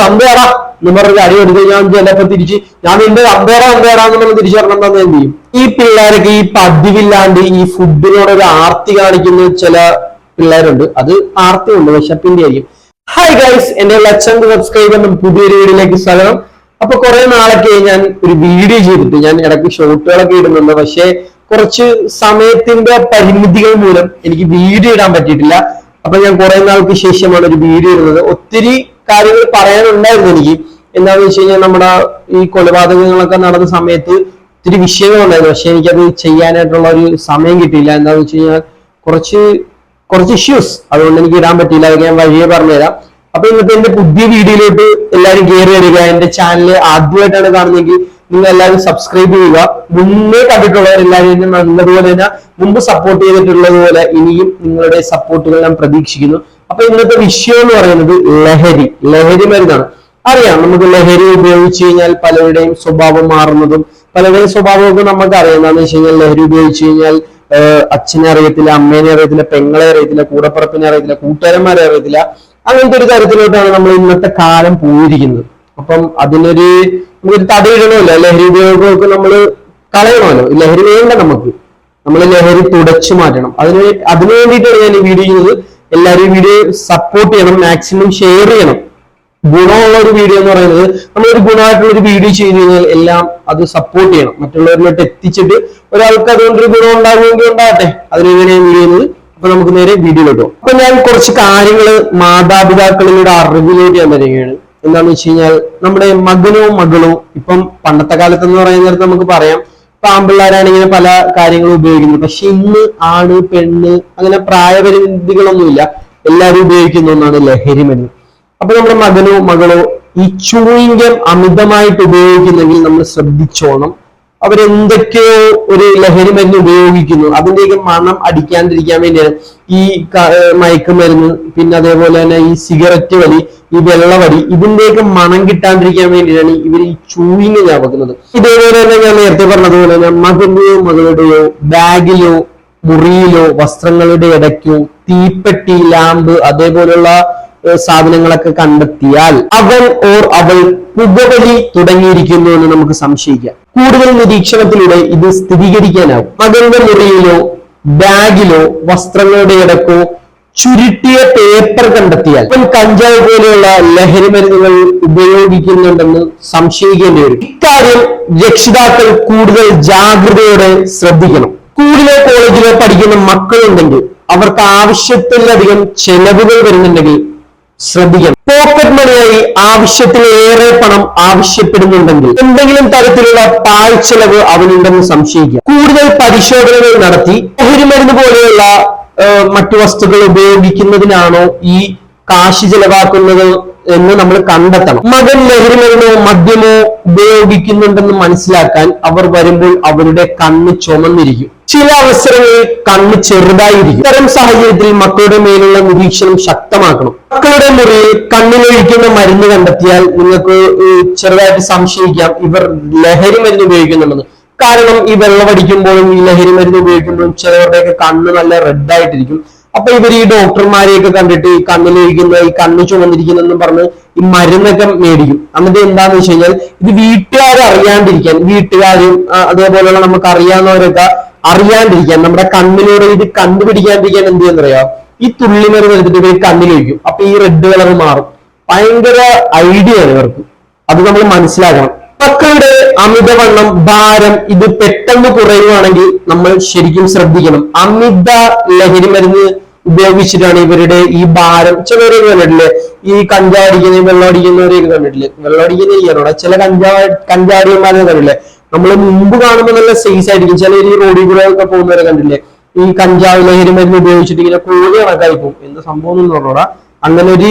തന്തേടാ എന്ന് പറഞ്ഞ അടി എടുത്ത് ഞാൻ ചിലപ്പോ തിരിച്ച് ഞാൻ നിന്റെ അമ്പയറാ അമ്പയറാന്ന് പറഞ്ഞ് തിരിച്ചു പറഞ്ഞാൽ എന്ത് ചെയ്യും? ഈ പിള്ളേരൊക്കെ ഈ പതിവില്ലാണ്ട് ഈ ഫുഡിനോട് ഒരു ആർത്തി കാണിക്കുന്ന ചില പിള്ളേരുണ്ട്. അത് ആർത്തി ഉണ്ട് വിശപ്പിന്റെ ആയിരിക്കും. ഹായ് ഗൈസ് എന്റെ ലക്ഷം സബ്സ്ക്രൈബ് ചെയ്യുന്ന പുതിയൊരു വീഡിയോയിലേക്ക് സ്വാഗതം. അപ്പൊ കുറെ നാളൊക്കെ ഞാൻ ഒരു വീഡിയോ ചെയ്തിട്ട് ഞാൻ ഇടയ്ക്ക് ഷോട്ടുകളൊക്കെ ഇടുന്നുണ്ട്. പക്ഷേ കുറച്ച് സമയത്തിന്റെ പരിമിതികൾ മൂലം എനിക്ക് വീഡിയോ ഇടാൻ പറ്റിയിട്ടില്ല. അപ്പൊ ഞാൻ കുറെ നാൾക്ക് ശേഷമാണ് ഒരു വീഡിയോ ഇടുന്നത്. ഒത്തിരി കാര്യങ്ങൾ പറയാനുണ്ടായിരുന്നു എനിക്ക്. എന്താന്ന് വെച്ച് കഴിഞ്ഞാൽ നമ്മുടെ ഈ കൊലപാതകങ്ങളൊക്കെ നടന്ന സമയത്ത് ഒത്തിരി വിഷയങ്ങളുണ്ടായിരുന്നു. പക്ഷെ എനിക്കത് ചെയ്യാനായിട്ടുള്ള ഒരു സമയം കിട്ടിയില്ല. എന്താന്ന് വെച്ച് കഴിഞ്ഞാൽ കുറച്ച് കുറച്ച് ഇഷ്യൂസ് അതുകൊണ്ട് എനിക്ക് ഇടാൻ പറ്റിയില്ല. അതൊക്കെ ഞാൻ വഴിയെ പറഞ്ഞുതരാം. അപ്പൊ ഇന്നത്തെ എന്റെ പുതിയ വീഡിയോയിലോട്ട് എല്ലാവരും കയറി വരിക. എന്റെ ചാനൽ ആദ്യമായിട്ടാണ് കാണുന്നതെങ്കിൽ നിങ്ങൾ എല്ലാവരും സബ്സ്ക്രൈബ് ചെയ്യുക. മുന്നേ കണ്ടിട്ടുള്ളവർ എല്ലാവരും നല്ലതുപോലെ തന്നെ മുമ്പ് സപ്പോർട്ട് ചെയ്തിട്ടുള്ളതുപോലെ ഇനിയും നിങ്ങളുടെ സപ്പോർട്ടുകൾ ഞാൻ പ്രതീക്ഷിക്കുന്നു. അപ്പൊ ഇന്നത്തെ വിഷയം എന്ന് പറയുന്നത് ലഹരി. ലഹരി മരുന്നാണ്. അറിയാം നമുക്ക് ലഹരി ഉപയോഗിച്ച് കഴിഞ്ഞാൽ പലരുടെയും സ്വഭാവം മാറുന്നതും പലരുടെയും സ്വഭാവമൊക്കെ നമുക്ക് അറിയാം എന്താണെന്ന് വെച്ച് കഴിഞ്ഞാൽ ലഹരി ഉപയോഗിച്ച് കഴിഞ്ഞാൽ അച്ഛനെ അറിയത്തില്ല അമ്മേനെ അറിയത്തില്ല പെങ്ങളെ അറിയത്തില്ല കൂടപ്പുറപ്പിനെ അറിയത്തില്ല കൂട്ടുകാരന്മാരെ അറിയത്തില്ല. അങ്ങനത്തെ ഒരു തരത്തിലോട്ടാണ് നമ്മൾ ഇന്നത്തെ കാലം പോയിരിക്കുന്നത്. അപ്പം അതിനൊരു നമുക്കൊരു തടയിടണമല്ലോ ലഹരി ഉപയോഗമൊക്കെ നമ്മൾ കളയണമല്ലോ. ലഹരി വേണ്ട നമുക്ക്. നമ്മൾ ലഹരി തുടച്ചു മാറ്റണം. അതിന് അതിനു വേണ്ടിയിട്ടാണ് ഞാൻ ഈ വീഡിയോ ചെയ്യുന്നത്. എല്ലാവരും വീഡിയോ സപ്പോർട്ട് ചെയ്യണം മാക്സിമം ഷെയർ ചെയ്യണം. ഗുണമുള്ള ഒരു വീഡിയോ എന്ന് പറയുന്നത് നമ്മളൊരു ഗുണമായിട്ടുള്ള ഒരു വീഡിയോ ചെയ്തു കഴിഞ്ഞാൽ എല്ലാം അത് സപ്പോർട്ട് ചെയ്യണം. മറ്റുള്ളവരിലോട്ട് എത്തിച്ചിട്ട് ഒരാൾക്ക് അതുകൊണ്ടൊരു ഗുണം ഉണ്ടാകുമെങ്കിൽ ഉണ്ടാകട്ടെ. അതിനെങ്ങനെയാണ് വീഡിയോ അപ്പൊ നമുക്ക് നേരെ വീഡിയോയിലോട്ട് പോകും. അപ്പൊ ഞാൻ കുറച്ച് കാര്യങ്ങൾ മാതാപിതാക്കളുടെ അറിവിലേക്ക് ഞാൻ വരികയാണ്. എന്താണെന്ന് വെച്ച് കഴിഞ്ഞാൽ നമ്മുടെ മകനോ മകളോ ഇപ്പം പണ്ടത്തെ കാലത്ത് എന്ന് പറയുന്ന നേരത്ത് നമുക്ക് പറയാം ഇപ്പൊ പല കാര്യങ്ങളും ഉപയോഗിക്കുന്നത്. പക്ഷെ ഇന്ന് ആണ് പെണ്ണ് അങ്ങനെ പ്രായപരിമിതികളൊന്നുമില്ല. എല്ലാവരും ഉപയോഗിക്കുന്ന ഒന്നാണ് ലഹരി മരുന്ന് അപ്പൊ നമ്മുടെ മകനോ മകളോ ഈ ചൂയിങ്കം അമിതമായിട്ട് ഉപയോഗിക്കുന്നെങ്കിൽ നമ്മൾ ശ്രദ്ധിച്ചോണം. അവരെന്തൊക്കെയോ ഒരു ലഹരി മരുന്ന് ഉപയോഗിക്കുന്നു. അതിന്റെയൊക്കെ മണം അടിക്കാണ്ടിരിക്കാൻ വേണ്ടിയാണ് ഈ മയക്കുമരുന്ന് പിന്നെ അതേപോലെ തന്നെ ഈ സിഗരറ്റ് വലി ഈ വെള്ളവടി ഇതിന്റെയൊക്കെ മണം കിട്ടാണ്ടിരിക്കാൻ വേണ്ടിയാണ് ഇവർ ഈ ചൂയിങ് ഞാപക്കുന്നത് ഇതേപോലെ തന്നെ ഞാൻ നേരത്തെ പറഞ്ഞതുപോലെ തന്നെ മകന്റെയോ മകളുടെയോ ബാഗിലോ മുറിയിലോ വസ്ത്രങ്ങളുടെ ഇടയ്ക്കോ തീപ്പെട്ടി ലാമ്പ് അതേപോലുള്ള സാധനങ്ങളൊക്കെ കണ്ടെത്തിയാൽ അവൻ ഓർ അവൾ പുകവലി തുടങ്ങിയിരിക്കുന്നു എന്ന് നമുക്ക് സംശയിക്കാം. കൂടുതൽ നിരീക്ഷണത്തിലൂടെ ഇത് സ്ഥിരീകരിക്കാനാവും. മകന്റെ മുറിയിലോ ബാഗിലോ വസ്ത്രങ്ങളുടെ ഇടക്കോ ചുരുട്ടിയ പേപ്പർ കണ്ടെത്തിയാൽ അവൻ കഞ്ചാവ് പോലെയുള്ള ലഹരി മരുന്നുകൾ ഉപയോഗിക്കുന്നുണ്ടെന്ന് സംശയിക്കേണ്ടി വരും. ഇക്കാര്യം രക്ഷിതാക്കൾ കൂടുതൽ ജാഗ്രതയോടെ ശ്രദ്ധിക്കണം. സ്കൂളിലോ കോളേജിലോ പഠിക്കുന്ന മക്കളുണ്ടെങ്കിൽ അവർക്ക് ആവശ്യത്തിലധികം ചെലവുകൾ വരുന്നുണ്ടെങ്കിൽ ശ്രദ്ധിക്കണം. പോക്കറ്റ് മണിയായി ആവശ്യത്തിലേറെ പണം ആവശ്യപ്പെടുന്നുണ്ടെങ്കിൽ എന്തെങ്കിലും തരത്തിലുള്ള പാഴ്ചെലവ് അവനുണ്ടെന്ന് സംശയിക്കുക. കൂടുതൽ പരിശോധനകൾ നടത്തി മരുന്ന് പോലെയുള്ള മറ്റു വസ്തുക്കൾ ഉപയോഗിക്കുന്നതിനാണോ ഈ കാശ് ചെലവാക്കുന്നത് എന്ന് നമ്മൾ കണ്ടെത്തണം. മകൻ ലഹരി മരുന്നോ മദ്യമോ ഉപയോഗിക്കുന്നുണ്ടെന്ന് മനസ്സിലാക്കാൻ അവർ വരുമ്പോൾ അവരുടെ കണ്ണ് ചുമന്നിരിക്കും. ചില അവസരങ്ങളിൽ കണ്ണ് ചെറുതായിരിക്കും. ഇത്തരം സാഹചര്യത്തിൽ മക്കളുടെ മേലുള്ള നിരീക്ഷണം ശക്തമാക്കണം. മക്കളുടെ മുറിയിൽ കണ്ണിലൊഴിക്കുന്ന മരുന്ന് കണ്ടെത്തിയാൽ നിങ്ങൾക്ക് ചെറുതായിട്ട് സംശയിക്കാം. ഇവർ ലഹരി മരുന്ന് ഉപയോഗിക്കുന്നുണ്ടെന്ന്. കാരണം ഈ വെള്ളമടിക്കുമ്പോഴും ഈ ലഹരി മരുന്ന് ഉപയോഗിക്കുമ്പോഴും ചിലവരുടെയൊക്കെ കണ്ണ് നല്ല റെഡ് ആയിട്ടിരിക്കും അപ്പൊ ഇവർ ഈ ഡോക്ടർമാരെയൊക്കെ കണ്ടിട്ട് ഈ കണ്ണിലൊഴിക്കുന്ന ഈ കണ്ണ് ചുമന്നിരിക്കുന്നെന്നും പറഞ്ഞ് ഈ മരുന്നൊക്കെ മേടിക്കും. എന്നിട്ട് എന്താന്ന് വെച്ച് കഴിഞ്ഞാൽ ഇത് വീട്ടുകാർ അറിയാണ്ടിരിക്കാൻ വീട്ടുകാരും അതേപോലെയുള്ള നമുക്ക് അറിയാവുന്നവരൊക്കെ അറിയാണ്ടിരിക്കാൻ നമ്മുടെ കണ്ണിലൂടെ ഇത് കണ്ടുപിടിക്കാണ്ടിരിക്കാൻ എന്ത് ചെയ്യുന്നറിയോ? ഈ തുള്ളി മരുന്ന് എടുത്തിട്ട് ഇവർ കണ്ണിലൊഴിക്കും അപ്പൊ ഈ റെഡ് കളർ മാറും. ഭയങ്കര ഐഡിയ ആണ് ഇവർക്ക്. അത് നമ്മൾ മനസ്സിലാക്കണം. മക്കളുടെ അമിതവണ്ണം ഭാരം ഇത് പെട്ടെന്ന് കുറയുവാണെങ്കിൽ നമ്മൾ ശരിക്കും ശ്രദ്ധിക്കണം. അമിത ലഹരി മരുന്ന് ഉപയോഗിച്ചിട്ടാണ് ഇവരുടെ ഈ ഭാരം. ചിലവരൊക്കെ കണ്ടിട്ടില്ലേ? ഈ കഞ്ചാടിക്കുന്ന വെള്ളം അടിക്കുന്നവരെയൊക്കെ കണ്ടിട്ടില്ലേ? വെള്ളം അടിക്കുന്ന ചെയ്യാനോടെ ചില കഞ്ചാ കഞ്ചാടിയന്മാരെ കണ്ടില്ലേ നമ്മൾ മുമ്പ് കാണുമ്പോൾ നല്ല സേഫ് ആയിരിക്കും. ചില ഈ റോഡിൽ കൂടെ ഒക്കെ പോകുന്നവരെ കണ്ടില്ലേ? ഈ കഞ്ചാവ് ലഹരി മരുന്ന് ഉപയോഗിച്ചിട്ട് ഇങ്ങനെ കോഴി കണക്കായി പോകും. എന്ത് സംഭവം എന്ന് പറഞ്ഞോടാ? അങ്ങനെ ഒരു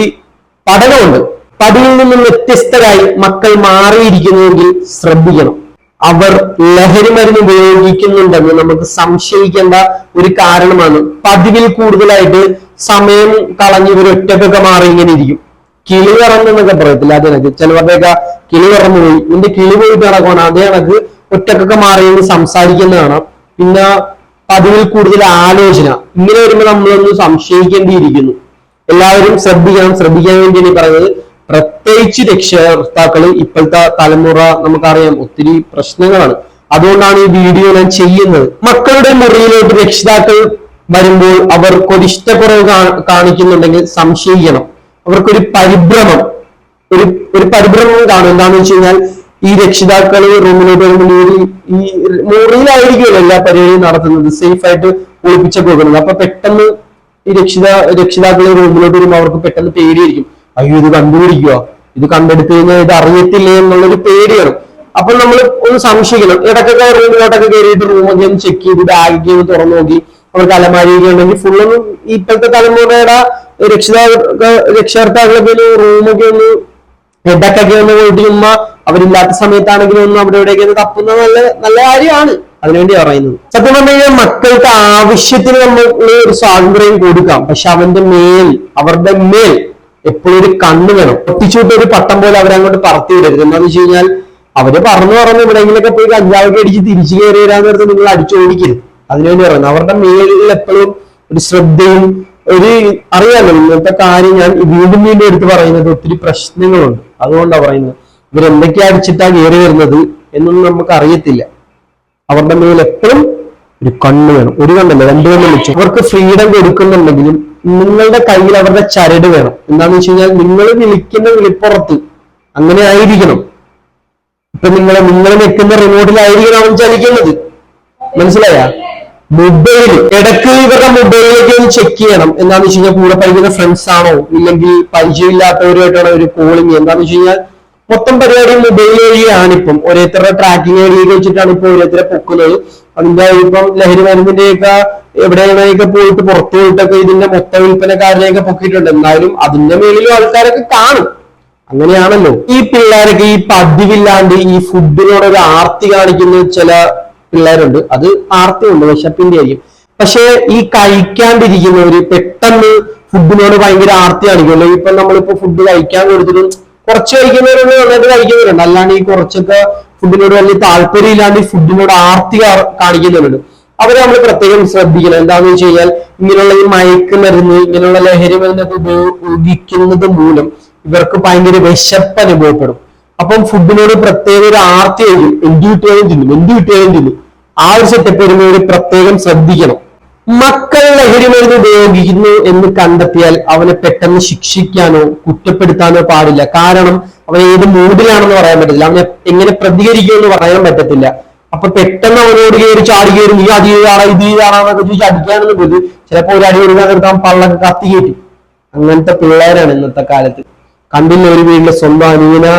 പഠനമുണ്ട്. പതിവിൽ നിന്നും വ്യത്യസ്തരായി മക്കൾ മാറിയിരിക്കുന്നുവെങ്കിൽ ശ്രദ്ധിക്കണം. അവർ ലഹരി മരുന്ന് ഉപയോഗിക്കുന്നുണ്ടെന്ന് നമുക്ക് സംശയിക്കേണ്ട ഒരു കാരണമാണ്. പതിവിൽ കൂടുതലായിട്ട് സമയം കളഞ്ഞ് ഇവർ ഒറ്റക്കൊക്കെ മാറി ഇങ്ങനെ ഇരിക്കും. കിളി കറന്നെന്നൊക്കെ പറയത്തില്ല? അത് കണക്ക്. ചിലവരുടെയൊക്കെ കിളി കറന്നു പോയി നിന്റെ കിളി പോയിട്ട് നടക്കണം അതേ കണക്ക് ഒറ്റക്കൊക്കെ മാറി സംസാരിക്കുന്ന കാണാം പിന്നെ പതിവിൽ കൂടുതൽ ആലോചന. ഇങ്ങനെ വരുമ്പോൾ നമ്മളൊന്ന് സംശയിക്കേണ്ടിയിരിക്കുന്നു. എല്ലാവരും ശ്രദ്ധിക്കണം. ശ്രദ്ധിക്കാൻ വേണ്ടിയാണ് ഈ പറയുന്നത്. പ്രത്യേകിച്ച് രക്ഷകർത്താക്കൾ ഇപ്പോഴത്തെ തലമുറ നമുക്കറിയാം ഒത്തിരി പ്രശ്നങ്ങളാണ്. അതുകൊണ്ടാണ് ഈ വീഡിയോ ഞാൻ ചെയ്യുന്നത്. മക്കളുടെ മുറിയിലോട്ട് രക്ഷിതാക്കൾ വരുമ്പോൾ അവർക്കൊരു ഇഷ്ടക്കുറവ് കാണിക്കുന്നുണ്ടെങ്കിൽ സംശയിക്കണം. അവർക്കൊരു പരിഭ്രമം. ഒരു ഒരു പരിഭ്രമം കാണും. എന്താണെന്ന് വെച്ച് കഴിഞ്ഞാൽ ഈ രക്ഷിതാക്കൾ റൂമിലോട്ട് വരുമ്പോൾ ഈ മുറിയിലായിരിക്കുമല്ലോ എല്ലാ പരിപാടിയും നടത്തുന്നത്. സേഫ് ആയിട്ട് ഒളിപ്പിച്ചൊക്കെ വെക്കുന്നത് അപ്പൊ പെട്ടെന്ന് ഈ രക്ഷിതാ രക്ഷിതാക്കൾ റൂമിലോട്ട് വരുമ്പോൾ അവർക്ക് പെട്ടെന്ന് പേടിയായിരിക്കും. അയ്യോ ഇത് കണ്ടുപിടിക്കുക ഇത് കണ്ടെടുത്തു കഴിഞ്ഞാൽ ഇത് അറിയത്തില്ലേ എന്നുള്ളൊരു പേടിയാണ്. അപ്പൊ നമ്മൾ ഒന്ന് സംശയിക്കണം. ഇടയ്ക്കൊക്കെ റൂമിലോട്ടൊക്കെ കയറിയിട്ട് റൂമൊക്കെ ഒന്ന് ചെക്ക് ചെയ്ത് ബാഗൊക്കെ ഒന്ന് തുറന്നു നോക്കി. അവർക്ക് അലമാരിയൊക്കെ ഉണ്ടെങ്കിൽ ഫുള്ളൊന്നും ഇപ്പോഴത്തെ തലമുറയുടെ രക്ഷിതാ രക്ഷകർത്താക്കളൊക്കെ റൂമൊക്കെ ഒന്ന് ഹെഡൊക്കെ ഒന്ന് പോയിട്ട് ചുമ്മാ അവരില്ലാത്ത സമയത്താണെങ്കിലും ഒന്നും അവിടെ ഇവിടെയൊക്കെ ഒന്ന് തപ്പുന്നത് നല്ല നല്ല കാര്യമാണ് അതിനുവേണ്ടി പറയുന്നത്. സത്യം പറഞ്ഞു കഴിഞ്ഞാൽ മക്കൾക്ക് ആവശ്യത്തിന് നമ്മൾ ഒരു സ്വാതന്ത്ര്യം കൊടുക്കാം. പക്ഷെ അവന്റെ മേൽ അവരുടെ മേൽ എപ്പോഴും ഒരു കണ്ണ് വേണം. ഒട്ടിച്ചുവിട്ട് ഒരു പട്ടം പോലെ അവരങ്ങോട്ട് പറത്തി വിടരുത്. എന്താണെന്ന് വെച്ച് കഴിഞ്ഞാൽ അവർ പറഞ്ഞു പറഞ്ഞു എവിടെയെങ്കിലൊക്കെ പോയി കഞ്ചാവൊക്കെ അടിച്ച് തിരിച്ചു കയറി വരാന്ന് നേരത്തെ നിങ്ങൾ അടിച്ചോടിക്കരുത്. അതിനുവേണ്ടി പറയുന്നത്. അവരുടെ മേലിൽ എപ്പോഴും ഒരു ശ്രദ്ധയും ഒരു അറിയാമല്ലോ ഇന്നത്തെ കാര്യം ഞാൻ വീണ്ടും വീണ്ടും എടുത്ത് പറയുന്നത് ഒത്തിരി പ്രശ്നങ്ങളുണ്ട്. അതുകൊണ്ടാണ് പറയുന്നത്. ഇവരെന്തൊക്കെയാ അടിച്ചിട്ടാ കയറി വരുന്നത് എന്നൊന്നും നമുക്ക് അറിയത്തില്ല. അവരുടെ മേൽ എപ്പോഴും ഒരു കണ്ണ് വേണം. ഒരു കണ്ണല്ല രണ്ടു കണ്ണ് വെച്ചു. അവർക്ക് ഫ്രീഡം കൊടുക്കുന്നുണ്ടെങ്കിലും നിങ്ങളുടെ കയ്യിൽ അവരുടെ ചരട് വേണം. എന്താണെന്ന് വെച്ച് കഴിഞ്ഞാൽ നിങ്ങൾ വിളിക്കുന്ന വിളിപ്പുറത്ത് അങ്ങനെ ആയിരിക്കണം. ഇപ്പൊ നിങ്ങൾ നിങ്ങൾ നിൽക്കുന്ന റിമോട്ടിലായിരിക്കണം അവൻ ചലിക്കുന്നത്. മനസ്സിലായ? മൊബൈൽ ഇടയ്ക്ക് ഇവരുടെ മൊബൈലിലേക്ക് ഒന്ന് ചെക്ക് ചെയ്യണം. എന്താണെന്ന് വെച്ച് കഴിഞ്ഞാൽ കൂടെ പഠിക്കുന്ന ഫ്രണ്ട്സ് ആണോ? ഇല്ലെങ്കിൽ പരിചയമില്ലാത്തവരുമായിട്ടാണോ ഒരു കോളിങ് എന്താന്ന് വെച്ച് കഴിഞ്ഞാൽ മൊത്തം പരിപാടി മൊബൈൽ വഴിയാണ് ഇപ്പം. ഓരോരുത്തരുടെ ട്രാക്കിംഗ് ഐഡിയൊക്കെ വെച്ചിട്ടാണ് ഇപ്പൊ ഓരോരുത്തരെ പൊക്കുന്നത്. അതിന്റെ ഇപ്പം ലഹരി മരുന്നിന്റെയൊക്കെ എവിടെയൊക്കെ പോയിട്ട് പുറത്തു പോയിട്ടൊക്കെ ഇതിന്റെ മൊത്ത വിൽപ്പനക്കാരനെയൊക്കെ പൊക്കിയിട്ടുണ്ട്. എന്നാലും അതിന്റെ മേളിലും ആൾക്കാരൊക്കെ കാണും. അങ്ങനെയാണല്ലോ. ഈ പിള്ളേരൊക്കെ ഈ പതിവില്ലാണ്ട് ഈ ഫുഡിനോട് ഒരു ആർത്തി കാണിക്കുന്ന ചില പിള്ളേരുണ്ട്. അത് ആർത്തി ഉണ്ട് വിശപ്പിന്റെ ആയിരിക്കും. പക്ഷെ ഈ കഴിക്കാണ്ടിരിക്കുന്നവര് പെട്ടെന്ന് ഫുഡിനോട് ഭയങ്കര ആർത്തി കാണിക്കുമല്ലോ ഇപ്പൊ നമ്മളിപ്പോ ഫുഡ് കഴിക്കാൻ കൊടുത്തിട്ടും കുറച്ച് കഴിക്കുന്നവരുണ്ട് നന്നായിട്ട് കഴിക്കുന്നവരുണ്ട്. അല്ലാണ്ട് ഈ കുറച്ചൊക്കെ ഫുഡിനോട് വലിയ താല്പര്യം ഇല്ലാണ്ട് ഈ ഫുഡിനോട് ആർത്തി കാണിക്കുന്നവരുണ്ട്. അവരെ നമ്മൾ പ്രത്യേകം ശ്രദ്ധിക്കണം. എന്താണെന്ന് വെച്ച് കഴിഞ്ഞാൽ ഇങ്ങനെയുള്ള ഈ മയക്കുമരുന്ന് ഇങ്ങനെയുള്ള ലഹരി മരുന്നൊക്കെ ഉപയോഗിക്കുന്നത് മൂലം ഇവർക്ക് ഭയങ്കര വിശപ്പ് അനുഭവപ്പെടും. അപ്പം ഫുഡിനോട് പ്രത്യേക ഒരു ആർത്തി ആയിരിക്കും എന്ത് കിട്ടിയാലും തിന്നും എന്ത് കിട്ടിയാലും തിന്നും. ആ ഒരു സെറ്റപ്പ് വരുമ്പോൾ പ്രത്യേകം ശ്രദ്ധിക്കണം. മക്കൾ ലഹരി മരുന്ന് ഉപയോഗിക്കുന്നു എന്ന് കണ്ടെത്തിയാൽ അവനെ പെട്ടെന്ന് ശിക്ഷിക്കാനോ കുറ്റപ്പെടുത്താനോ പാടില്ല. കാരണം അവൻ ഏത് മൂഡിലാണെന്ന് പറയാൻ പറ്റത്തില്ല. അവനെ എങ്ങനെ പ്രതികരിക്കുമെന്ന് പറയാൻ പറ്റത്തില്ല. അപ്പൊ പെട്ടെന്ന് അവനോട് കയറി ചാടി കയറി നീ അത് ചെയ്താണോ ഇത് ചെയ്താടാന്നൊക്കെ ചോദിച്ച് അടിക്കാനെന്ന് പോയി ചിലപ്പോ ഒരു അടി കൊടുക്കാൻ നിർത്താൻ പള്ളൊക്കെ കത്തി കയറ്റും. അങ്ങനത്തെ പിള്ളേരാണ് ഇന്നത്തെ കാലത്ത്. കണ്ടില്ല ഒരു വീട്ടിലെ സ്വന്തം അനിയനെ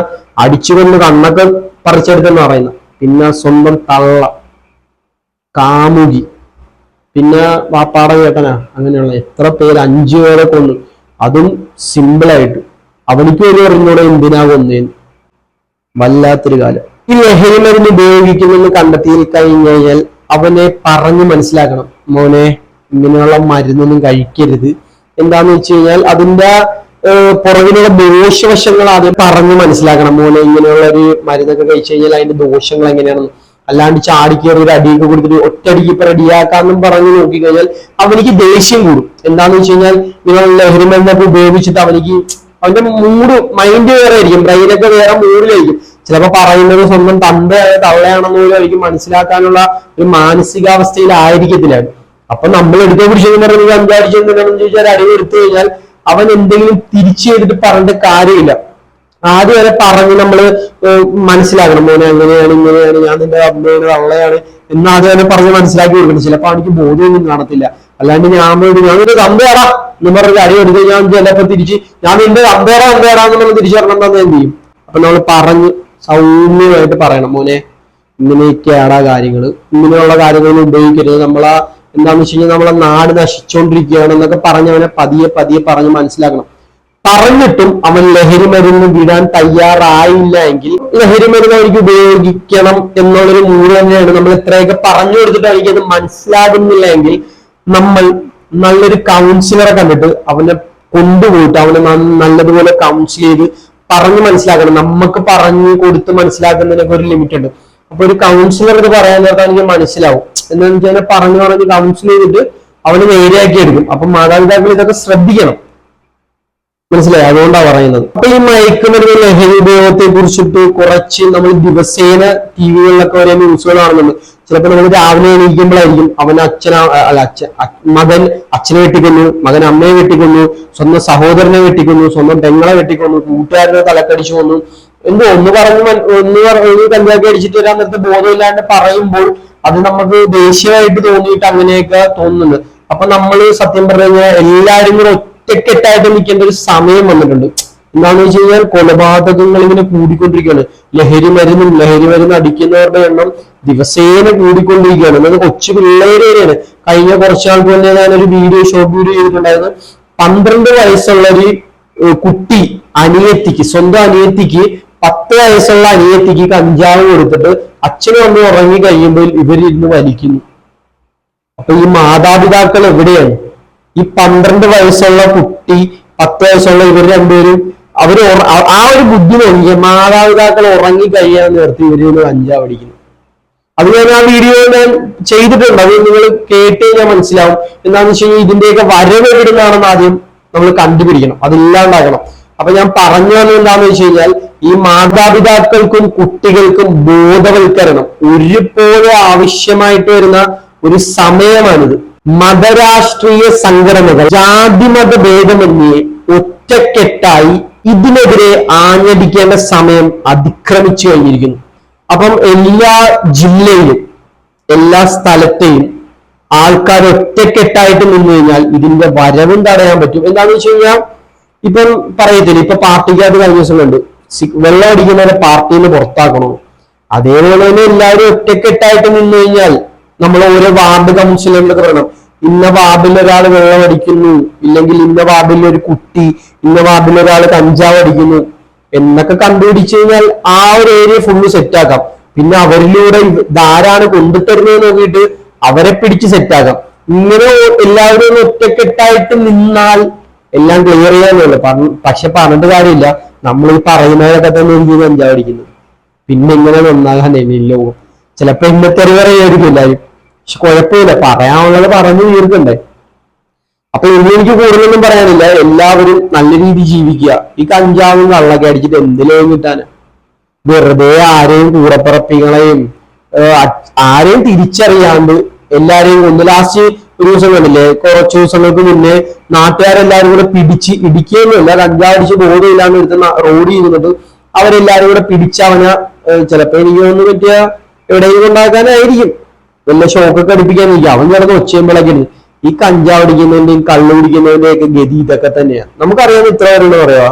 അടിച്ചുകൊണ്ട് കണ്ണൊക്കെ പറിച്ചെടുത്തെന്ന് പറയുന്നത്. പിന്നെ സ്വന്തം തള്ള കാമുകി. പിന്നെ വാപ്പാട ചേട്ടനാ അങ്ങനെയുള്ള എത്ര പേര് അഞ്ചു പേരെ കൊന്നു. അതും സിമ്പിളായിട്ട് അവനിക്ക് ഒരു അറിഞ്ഞൂടെ എന്തിനാ കൊന്നേന്ന്? വല്ലാത്തൊരു കാലം. ഈ ലഹരി മരുന്ന് ഉപയോഗിക്കുന്നെന്ന് കണ്ടെത്തി കഴിഞ്ഞു കഴിഞ്ഞാൽ അവനെ പറഞ്ഞു മനസ്സിലാക്കണം. മോനെ ഇങ്ങനെയുള്ള മരുന്നൊന്നും കഴിക്കരുത്. എന്താന്ന് വെച്ച് കഴിഞ്ഞാൽ അതിന്റെ പുറകിലുള്ള ദോഷവശങ്ങൾ ആദ്യം പറഞ്ഞു മനസ്സിലാക്കണം. മോനെ ഇങ്ങനെയുള്ള ഒരു മരുന്നൊക്കെ കഴിച്ചു കഴിഞ്ഞാൽ അതിന്റെ ദോഷങ്ങൾ എങ്ങനെയാണെന്ന് അല്ലാണ്ട് ചാടിക്കേറി ഒരു അടിയൊക്കെ കൊടുത്തിട്ട് ഒറ്റയടിക്ക് ഇപ്പൊ റെഡിയാക്കാന്നും പറഞ്ഞു നോക്കിക്കഴിഞ്ഞാൽ അവനിക്ക് ദേഷ്യം കൂടും. എന്താന്ന് വെച്ച് കഴിഞ്ഞാൽ നിങ്ങൾ ലഹരി മരുന്നൊക്കെ ഉപയോഗിച്ചിട്ട് അവനിക്ക് അവന്റെ മൂഡ് മൈൻഡ് വേറെ ആയിരിക്കും. ബ്രെയിനൊക്കെ വേറെ മൂഡിലായിരിക്കും ചിലപ്പോ പറയുന്നത് സ്വന്തം തന്തയായ തള്ളയാണെന്ന് പോലും അവർക്ക് മനസ്സിലാക്കാനുള്ള ഒരു മാനസികാവസ്ഥയിലായിരിക്കത്തില്ല അപ്പൊ നമ്മൾ എടുത്ത കുറിച്ച് പറഞ്ഞ് സംസാരിച്ചെന്തിനാണെന്ന് ചോദിച്ചാൽ അടി എടുത്തു കഴിഞ്ഞാൽ അവൻ എന്തെങ്കിലും തിരിച്ചു ചെയ്തിട്ട് പറഞ്ഞിട്ട് കാര്യമില്ല. ആദ്യം വരെ പറഞ്ഞ് നമ്മൾ മനസ്സിലാക്കണം. മോനെ അങ്ങനെയാണ് ഇങ്ങനെയാണ് ഞാൻ നിന്റെ അമ്മയാണ് വള്ളയാണ് എന്ന് ആദ്യം തന്നെ പറഞ്ഞ് മനസ്സിലാക്കി കൊടുക്കണം. ചിലപ്പോൾ എനിക്ക് ബോധ്യമൊന്നും കാണത്തില്ല അല്ലാണ്ട് ഞാൻ വേണ്ടി ഞാൻ നിന്റെ തന്തയാടാ എന്ന് പറഞ്ഞൊരു അടി എടുത്ത് ഞാൻ ചിലപ്പോ തിരിച്ച് ഞാൻ നിന്റെ തന്തയാടാ തന്തയാടാ എന്നുള്ള തിരിച്ചു പറഞ്ഞാൽ എന്ത് ചെയ്യും? അപ്പൊ നമ്മൾ പറഞ്ഞ് സൗമ്യമായിട്ട് പറയണം. മോനെ ഇങ്ങനെയൊക്കെയാണ് കാര്യങ്ങൾ ഇങ്ങനെയുള്ള കാര്യങ്ങളൊന്നും ഉപയോഗിക്കരുത്. നമ്മളാ എന്താന്ന് വെച്ച് കഴിഞ്ഞാൽ നമ്മളെ നാട് നശിച്ചുകൊണ്ടിരിക്കുകയാണ് എന്നൊക്കെ പറഞ്ഞ് അവനെ പതിയെ പതിയെ പറഞ്ഞ് മനസ്സിലാക്കണം. പറഞ്ഞിട്ടും അവൻ ലഹരി മരുന്ന് വിടാൻ തയ്യാറായില്ല എങ്കിൽ ലഹരി മരുന്ന് അവർക്ക് ഉപയോഗിക്കണം എന്നുള്ളൊരു മൂഡ് തന്നെയാണ്. നമ്മൾ ഇത്രയൊക്കെ പറഞ്ഞു കൊടുത്തിട്ട് എനിക്കത് മനസ്സിലാകുന്നില്ല എങ്കിൽ നമ്മൾ നല്ലൊരു കൗൺസിലറെ കണ്ടിട്ട് അവനെ കൊണ്ടുപോയിട്ട് അവനെ നല്ലതുപോലെ കൗൺസിൽ ചെയ്ത് പറഞ്ഞ് മനസ്സിലാക്കണം. നമുക്ക് പറഞ്ഞു കൊടുത്ത് മനസ്സിലാക്കുന്നതിനൊക്കെ ഒരു ലിമിറ്റ് ഉണ്ട്. അപ്പൊ ഒരു കൗൺസിലർ ഇത് പറയാൻ നേരത്തെ എനിക്ക് മനസ്സിലാവും. എന്താണെന്ന് വെച്ചാൽ പറഞ്ഞു പറഞ്ഞ് കൗൺസിൽ ചെയ്തിട്ട് അവന് നേരെയാക്കി എടുക്കും. അപ്പൊ മാതാപിതാക്കൾ ഇതൊക്കെ ശ്രദ്ധിക്കണം. മനസ്സിലായി? അതുകൊണ്ടാണ് പറയുന്നത്. അപ്പൊ ഈ മയക്കുമരുന്ന് ലഹരി ഉപയോഗത്തെ കുറിച്ചിട്ട് കുറച്ച് നമ്മൾ ദിവസേന ടി വികളിലൊക്കെ വരെ ന്യൂസുകൾ കാണുന്നുണ്ട്. ചിലപ്പോൾ നമ്മൾ രാവിലെ എണീക്കുമ്പോഴായിരിക്കും അവൻ അച്ഛനാ അല്ല അച്ഛൻ മകൻ അച്ഛനെ വെട്ടിക്കുന്നു മകൻ അമ്മയെ വെട്ടിക്കുന്നു സ്വന്തം സഹോദരനെ വെട്ടിക്കുന്നു സ്വന്തം പെങ്ങളെ വെട്ടിക്കൊന്നു കൂട്ടുകാരനെ തലക്കടിച്ചു കൊന്നു. എന്തോ ഒന്ന് പറഞ്ഞു ഒന്ന് പറഞ്ഞു കല്യാണം അടിച്ചിട്ട് വരാൻ നേരത്തെ ബോധമില്ലാണ്ട് പറയുമ്പോൾ അത് നമുക്ക് ദേഷ്യമായിട്ട് തോന്നിയിട്ട് അങ്ങനെയൊക്കെ തോന്നുന്നുണ്ട്. അപ്പൊ നമ്മൾ സത്യം പറഞ്ഞു കഴിഞ്ഞാൽ എല്ലാവരും കൂടെ ഒറ്റക്കെട്ടായിട്ട് നിൽക്കേണ്ട ഒരു സമയം വന്നിട്ടുണ്ട്. എന്താണെന്ന് വെച്ച് കഴിഞ്ഞാൽ കൊലപാതകങ്ങൾ ഇങ്ങനെ കൂടിക്കൊണ്ടിരിക്കുകയാണ്. ലഹരി മരുന്നും ലഹരി മരുന്ന് അടിക്കുന്നവരുടെ എണ്ണം ദിവസേന കൂടിക്കൊണ്ടിരിക്കുകയാണ്. എന്നത് കൊച്ചു പിള്ളേര് വരെയാണ് കഴിഞ്ഞ കുറച്ചാൾക്ക് മുന്നേ ഞാനൊരു വീഡിയോ ഷോർട്ട് വീഡിയോ ചെയ്തിട്ടുണ്ടായിരുന്നു. പന്ത്രണ്ട് വയസ്സുള്ള ഒരു കുട്ടി അനിയത്തിക്ക് സ്വന്തം അനിയത്തിക്ക് പത്ത് വയസ്സുള്ള അനിയത്തിക്ക് കഞ്ചാവ് കൊടുത്തിട്ട് അച്ഛനും അമ്മ ഉറങ്ങി കഴിയുമ്പോൾ ഇവരിരുന്ന് വലിക്കുന്നു. അപ്പൊ ഈ മാതാപിതാക്കൾ എവിടെയാണ്? ഈ പന്ത്രണ്ട് വയസ്സുള്ള കുട്ടി പത്ത് വയസ്സുള്ള ഇവർ രണ്ടുപേരും അവർ ആ ഒരു ബുദ്ധി നോക്കിയ മാതാപിതാക്കൾ ഉറങ്ങി കഴിയാൻ നേരത്തെ ഇവർ അഞ്ചാ അടിക്കുന്നു. അത് ഞാൻ ആ വീഡിയോ ഞാൻ ചെയ്തിട്ടുണ്ട്. അത് നിങ്ങൾ കേട്ട് കഴിഞ്ഞാൽ മനസ്സിലാവും. എന്താണെന്ന് വെച്ച് കഴിഞ്ഞാൽ ഇതിന്റെയൊക്കെ വരവ് എവിടുന്നാണെന്ന് ആദ്യം നമ്മൾ കണ്ടുപിടിക്കണം. അതില്ലാണ്ടാക്കണം അപ്പൊ ഞാൻ പറഞ്ഞു വന്നത് എന്താണെന്ന് വെച്ച് കഴിഞ്ഞാൽ ഈ മാതാപിതാക്കൾക്കും കുട്ടികൾക്കും ബോധവൽക്കരണം ഒരുപോലെ ആവശ്യമായിട്ട് വരുന്ന ഒരു സമയമാണിത്. മതരാഷ്ട്രീയ സംഘടനകൾ ജാതിമത ഭേദമന്യേ ഒറ്റക്കെട്ടായി ഇതിനെതിരെ ആഞ്ഞടിക്കേണ്ട സമയം അതിക്രമിച്ചു കഴിഞ്ഞിരിക്കുന്നു. അപ്പം എല്ലാ ജില്ലയിലും എല്ലാ സ്ഥലത്തെയും ആൾക്കാർ ഒറ്റക്കെട്ടായിട്ട് നിന്നു കഴിഞ്ഞാൽ ഇതിന്റെ വരവും തടയാൻ പറ്റും. എന്താണെന്ന് വെച്ച് കഴിഞ്ഞാൽ ഇപ്പം പറയത്തില്ല ഇപ്പൊ പാർട്ടിക്കകത്ത് കഴിഞ്ഞ ദിവസം കണ്ടു വെള്ളം അടിക്കുന്നവരെ പാർട്ടിയിൽ നിന്ന് പുറത്താക്കണോ? അതേപോലെ തന്നെ എല്ലാവരും ഒറ്റക്കെട്ടായിട്ട് നിന്നു കഴിഞ്ഞാൽ നമ്മൾ ഓരോ വാർഡ് കൗൺസിലറിലൊക്കെ പറയണം ഇന്ന വാർഡിൽ ഒരാൾ വെള്ളം അടിക്കുന്നു ഇല്ലെങ്കിൽ ഇന്ന വാർഡിൽ ഒരു കുട്ടി ഇന്ന വാർഡിൽ ഒരാൾ കഞ്ചാവ് അടിക്കുന്നു എന്നൊക്കെ കണ്ടുപിടിച്ചു കഴിഞ്ഞാൽ ആ ഒരു ഏരിയ ഫുള്ള് സെറ്റാക്കാം പിന്നെ അവരിലൂടെ ഇത് ഇതാരാണ് കൊണ്ടുതരുന്നത് നോക്കിയിട്ട് അവരെ പിടിച്ച് സെറ്റാക്കാം ഇങ്ങനെ എല്ലാവരും ഒറ്റക്കെട്ടായിട്ട് നിന്നാൽ എല്ലാം ക്ലിയർ ചെയ്യാന്നുള്ളു പക്ഷെ പറഞ്ഞിട്ട് കാര്യമില്ല. നമ്മൾ ഈ പറയുന്നവരൊക്കെ തന്നെ എനിക്ക് കഞ്ചാവ് അടിക്കുന്നത് പിന്നെ ഇങ്ങനെ നന്നാകാൻ ലോകം ചിലപ്പോ ഇന്നത്തെ വരെ എല്ലാവരും. പക്ഷെ കുഴപ്പമില്ല. പറയാനുള്ളത് പറഞ്ഞു തീർക്കണ്ടേ. അപ്പൊ ഇനി എനിക്ക് കൂടുതലൊന്നും പറയാനില്ല. എല്ലാവരും നല്ല രീതി ജീവിക്കുക. ഈ കഞ്ചാവും കള്ളൊക്കെ അടിച്ചിട്ട് എന്തിലേയും കിട്ടാന്? വെറുതെ ആരെയും കൂടപ്പിറപ്പികളെയും ആരെയും തിരിച്ചറിയാണ്ട് എല്ലാരെയും ഒന്ന് ലാസ്റ്റ് ഒരു ദിവസം കണ്ടില്ലേ? കുറച്ച് ദിവസങ്ങൾക്ക് മുന്നേ നാട്ടുകാരെല്ലാരും കൂടെ പിടിച്ച് ഇടിക്കുകയൊന്നുമില്ല. കഞ്ചാവ് അടിച്ച് ബോധമില്ലാണ്ട് എടുത്ത് റോഡ് ചെയ്യുന്നത് അവരെല്ലാരും കൂടെ പിടിച്ച് അവനെ ഏഹ് ചിലപ്പോ എനിക്ക് തോന്നുന്നു പറ്റിയ എവിടെയെങ്കിലും ഉണ്ടാക്കാനായിരിക്കും വല്ല ഷോക്കൊക്കെ അടിപ്പിക്കാനിരിക്കും അവൻ കിടന്ന് ഒച്ചയുമ്പോഴൊക്കെ ഈ കഞ്ചാവ് അടിക്കുന്നതിന്റെയും കള്ളു ഒക്കെ ഗതി ഇതൊക്കെ തന്നെയാണ് നമുക്കറിയാവുന്ന ഇത്ര വരെയുള്ള പറയാ.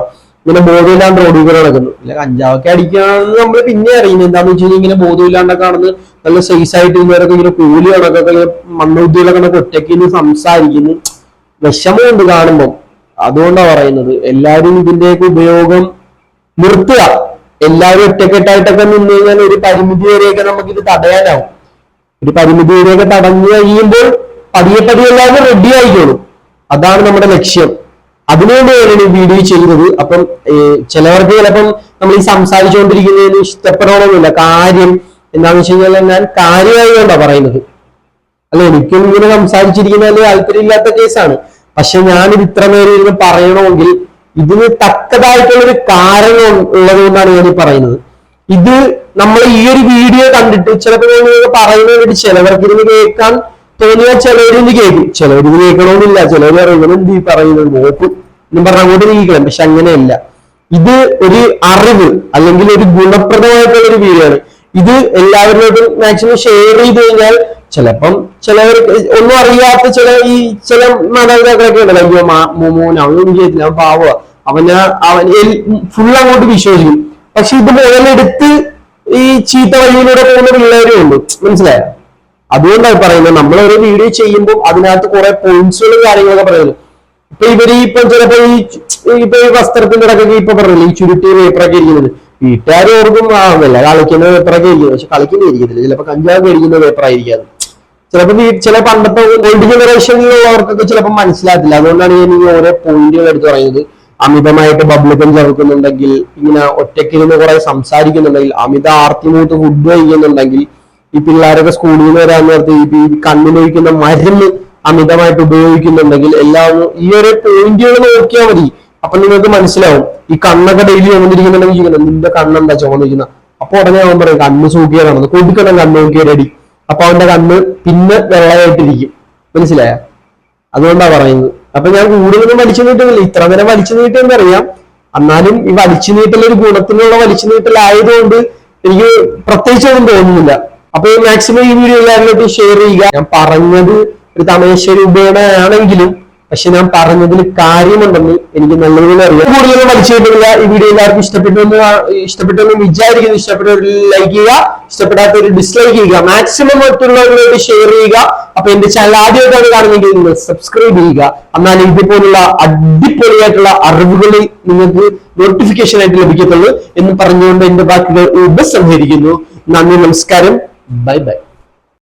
ഇങ്ങനെ ബോധമില്ലാണ്ട് റോഡിൽ കൂടെ നടക്കുന്നു. ഇല്ല കഞ്ചാവൊക്കെ അടിക്കുകയാണെന്ന് നമ്മൾ പിന്നെ അറിയുന്നത് എന്താന്ന് വെച്ച് കഴിഞ്ഞാൽ ഇങ്ങനെ ബോധമില്ലാണ്ടൊക്കെ കാണുന്നത് നല്ല സൈസ് ആയിട്ട് ഇന്നേരൊക്കെ ഇങ്ങനെ കൂലി കണക്കൊക്കെ ഇങ്ങനെ മണ്ണുദ്ധികളൊക്കെ കണക്ക് ഒറ്റയ്ക്ക് ഇന്ന് സംസാരിക്കുന്നു. വിഷമമുണ്ട് കാണുമ്പം. അതുകൊണ്ടാണ് പറയുന്നത്. എല്ലാവരും ഇതിന്റെയൊക്കെ ഉപയോഗം നിർത്തുക. എല്ലാവരും ഒറ്റക്കെട്ടായിട്ടൊക്കെ നിന്ന് കഴിഞ്ഞാൽ ഒരു പരിമിതി വരെയൊക്കെ നമുക്ക് ഇത് തടയാനാവും. ഒരു പരിമിതിയിലേക്ക് തടഞ്ഞു കഴിയുമ്പോൾ പതിയെ പതിയെ എല്ലാവരും റെഡി ആയിക്കോളും. അതാണ് നമ്മുടെ ലക്ഷ്യം. അതിനുവേണ്ടിയാണ് ഈ വീഡിയോ ചെയ്തത്. അപ്പം ചിലവർക്ക് ചിലപ്പം നമ്മൾ ഈ സംസാരിച്ചുകൊണ്ടിരിക്കുന്നതിന് ഇഷ്ടപ്പെടണമെന്നില്ല. കാര്യം എന്താണെന്ന് വെച്ച് കഴിഞ്ഞാൽ ഞാൻ കാര്യമായതുകൊണ്ടാണ് പറയുന്നത്. അല്ല എനിക്കും ഇങ്ങനെ സംസാരിച്ചിരിക്കുന്നതിൽ താല്പര്യമില്ലാത്ത കേസാണ്. പക്ഷെ ഞാനിത് ഇത്ര നേരം ഇരുന്ന് പറയണമെങ്കിൽ ഇതിന് തക്കതായിട്ടുള്ളൊരു കാരണം ഉള്ളത് കൊണ്ടാണ് ഞാൻ ഈ പറയുന്നത്. ഇത് നമ്മൾ ഈ ഒരു വീഡിയോ കണ്ടിട്ട് ചിലപ്പോൾ നിങ്ങൾ പറയുന്നത് കേട്ട് ചിലവർക്ക് ഇരുന്ന് കേൾക്കാൻ തോന്നിയാൽ ചിലവരിന്ന് കേൾക്കും. ചിലവരിന്ന് കേൾക്കണമെന്നില്ല. ചിലവർ അറിയണമെന്ന് ഈ പറയുന്നത്? നോക്കും. എന്നും പറഞ്ഞ അങ്ങോട്ട് നീക്കണം. പക്ഷെ അങ്ങനെയല്ല. ഇത് ഒരു അറിവ് അല്ലെങ്കിൽ ഒരു ഗുണപ്രദമായിട്ടുള്ള ഒരു വീഡിയോ ആണ്. ഇത് എല്ലാവരിലോട്ടും മാക്സിമം ഷെയർ ചെയ്ത് കഴിഞ്ഞാൽ ചിലപ്പം ചിലവർ ഒന്നും അറിയാത്ത ചില ഈ ചില മാതാപിതാക്കളൊക്കെ ഉണ്ടല്ലോ. അയ്യോ മോമോൻ അവനൊന്നും ചെയ്തില്ല. അവൻ പാവ അവന് അവൻ ഫുൾ അങ്ങോട്ട് വിശ്വസിക്കും. പക്ഷെ ഇത് മുതലെടുത്ത് ഈ ചീത്ത വഴിയിലൂടെ പോകുന്ന പിള്ളേരേ ഉള്ളൂ. മനസ്സിലായോ? അതുകൊണ്ടാണ് പറയുന്നത്. നമ്മൾ ഒരു വീഡിയോ ചെയ്യുമ്പോൾ അതിനകത്ത് കുറെ പോയിന്റ്സുകളും കാര്യങ്ങളൊക്കെ പറയുന്നു. ഇപ്പൊ ഇവർ ഇപ്പൊ ചിലപ്പോ ഈ ഇപ്പൊ ഈ വസ്ത്രത്തിന്റെ ഇടക്കൊക്കെ ഇപ്പൊ പറഞ്ഞില്ലേ ഈ ചുരുട്ടി പേപ്പറൊക്കെ ഇരിക്കുന്നത്. വീട്ടുകാർ ഓർക്കും ആവുന്നില്ല കളിക്കുന്ന പേപ്പറൊക്കെ ഇരിക്കുന്നത്. പക്ഷെ കളിക്കുന്ന ഇരിക്കത്തില്ല. ചിലപ്പോ കഞ്ചാവ് മേടിക്കുന്ന പേപ്പർ ആയിരിക്കാം. ചിലപ്പോ ചില പണ്ടത്തെ ഓൾഡ് ജനറേഷനിലുള്ളവർക്കൊക്കെ ചിലപ്പോൾ മനസ്സിലാകത്തില്ല. അതുകൊണ്ടാണ് ഞാൻ ഈ ഓരോ പോയിന്റുകൾ എടുത്ത് പറയുന്നത്. അമിതമായിട്ട് ബബ്ലിക്കം ചേർക്കുന്നുണ്ടെങ്കിൽ ഇങ്ങനെ ഒറ്റയ്ക്കിരുന്ന് കുറെ സംസാരിക്കുന്നുണ്ടെങ്കിൽ അമിത ആർത്തിമൂത്ത് ഫുഡ് കഴിക്കുന്നുണ്ടെങ്കിൽ ഈ പിള്ളേരൊക്കെ സ്കൂളിൽ നിന്ന് വരാൻ നേരത്ത് ഈ കണ്ണിലൊഴിക്കുന്ന മരുന്ന് അമിതമായിട്ട് ഉപയോഗിക്കുന്നുണ്ടെങ്കിൽ എല്ലാം ഈ ഒരു പോയിന്റുകൾ നോക്കിയാൽ മതി. അപ്പൊ നിങ്ങൾക്ക് മനസ്സിലാവും ഈ കണ്ണൊക്കെ ഡെയിലി വന്നിരിക്കുന്നുണ്ടെങ്കിൽ ചോദിക്കണം നിന്റെ കണ്ണെന്താ ചുമന്നിരിക്കുന്ന അപ്പൊ ഉടനെ അവൻ പറയും കണ്ണ് സൂക്കിയതാണെന്ന് കൊടുക്കണം കണ്ണ് നോക്കിയരടി അപ്പൊ അവന്റെ കണ്ണ് പിന്നെ വെള്ളമായിട്ടിരിക്കും. മനസ്സിലായ? അതുകൊണ്ടാ പറയുന്നത്. അപ്പൊ ഞാൻ കൂടുതലൊന്നും വലിച്ചു നീട്ടുന്നില്ല. ഇത്ര നേരം വലിച്ചു നീട്ടിയെന്ന് അറിയാം എന്നാലും ഈ വലിച്ചു നീട്ടൽ ഒരു ഗുണത്തിനുള്ള വലിച്ചു നീട്ടലായതുകൊണ്ട് എനിക്ക് പ്രത്യേകിച്ച് ഒന്നും തോന്നുന്നില്ല. അപ്പൊ മാക്സിമം ഈ വീഡിയോ എല്ലാവരിലോട്ട് ഷെയർ ചെയ്യുക. ഞാൻ പറഞ്ഞത് ഒരു തമേശ രൂപേണയാണെങ്കിലും പക്ഷെ ഞാൻ പറഞ്ഞതിൽ കാര്യമുണ്ടെന്ന് എനിക്ക് നല്ലതുപോലെ അറിയാം. കൂടുതലൊന്നും വലിച്ചിട്ടില്ല ഈ വീഡിയോ എല്ലാവർക്കും ഇഷ്ടപ്പെട്ടു ഇഷ്ടപ്പെട്ടെന്ന് വിചാരിക്കുന്നു. ഇഷ്ടപ്പെട്ടവർ ലൈക്ക് ചെയ്യുക ഇഷ്ടപ്പെടാത്ത ഒരു ഡിസ്ലൈക്ക് ചെയ്യുക. മാക്സിമം മറ്റുള്ളവരിലോട്ട് ഷെയർ ചെയ്യുക. അപ്പൊ എന്റെ ചാനൽ ആദ്യമായിട്ടാണ് കാണുന്നെങ്കിൽ നിങ്ങൾ സബ്സ്ക്രൈബ് ചെയ്യുക. എന്നാൽ ഇതുപോലുള്ള അടിപൊളിയായിട്ടുള്ള അറിവുകൾ നിങ്ങൾക്ക് നോട്ടിഫിക്കേഷൻ ആയിട്ട് ലഭിക്കത്തുള്ളൂ എന്ന് പറഞ്ഞുകൊണ്ട് എന്റെ വാക്കുകൾ ഉപസംഹരിക്കുന്നു. നന്ദി നമസ്കാരം. Bye bye